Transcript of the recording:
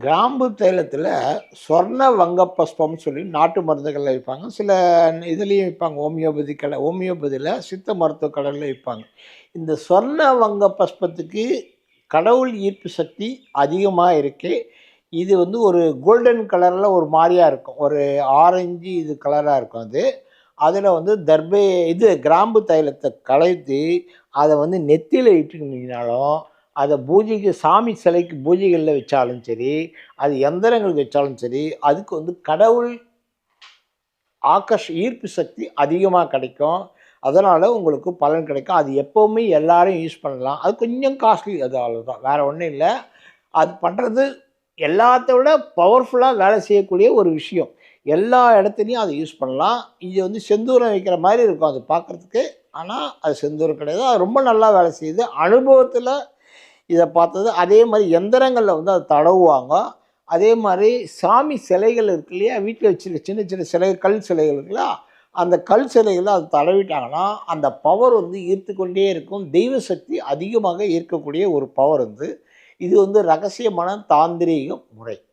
கிராம்பு தைலத்தில் சொர்ண வங்க பஸ்பம்னு சொல்லி நாட்டு மருந்துகளில் விற்பாங்க சில இதுலேயும் விற்பாங்க ஹோமியோபதி கடை ஹோமியோபதியில் சித்த மருத்துவ கடையில் விற்பாங்க இந்த சொர்ண வங்க பஸ்பத்துக்கு கடவுள் ஈர்ப்பு சக்தி அதிகமாக இருக்குது இது வந்து ஒரு கோல்டன் கலரில் ஒரு மாதிரியாக இருக்கும். ஒரு ஆரஞ்சு இது கலராக இருக்கும் அது. அதில் வந்து தர்பே இது கிராம்பு தைலத்தை கலைத்து அதை வந்து நெத்தியில் இட்டுனீங்கனாலும் அதை பூஜைக்கு சாமி சிலைக்கு பூஜைகளில் வச்சாலும் சரி அது எந்திரங்களுக்கு வச்சாலும் சரி அதுக்கு வந்து கடவுள் ஆக்கர்ஷ ஈர்ப்பு சக்தி அதிகமாக கிடைக்கும். அதனால் உங்களுக்கு பலன் கிடைக்கும். அது எப்போவுமே எல்லாரும் யூஸ் பண்ணலாம். அது கொஞ்சம் காஸ்ட்லி அது அவ்வளோதான் வேறு ஒன்றும் இல்லை. அது பண்ணுறது எல்லாத்த விட பவர்ஃபுல்லாக வேலை செய்யக்கூடிய ஒரு விஷயம். எல்லா இடத்துலையும் அதை யூஸ் பண்ணலாம். இது வந்து செந்தூரம் வைக்கிற மாதிரி இருக்கும். அது பார்க்குறதுக்கு. ஆனால் அது செந்தூரம் கிடையாது. அது ரொம்ப நல்லா வேலை செய்யுது. அனுபவத்தில் இதை பார்த்தது அதே மாதிரி எந்திரங்களில் வந்து அதை தடவுவாங்க. அதே மாதிரி சாமி சிலைகள் இருக்கு இல்லையா? வீட்டில் வச்சுருக்க சின்ன சின்ன சிலை கல் சிலைகள் இருக்குல்ல? அந்த கல் சிலைகளை அதை தடவிட்டாங்கன்னா அந்த பவர் வந்து ஈர்த்து கொண்டே இருக்கும். தெய்வ சக்தி அதிகமாக ஈர்க்கக்கூடிய ஒரு பவர் வந்து. இது வந்து ரகசியமான தாந்திரீக முறை.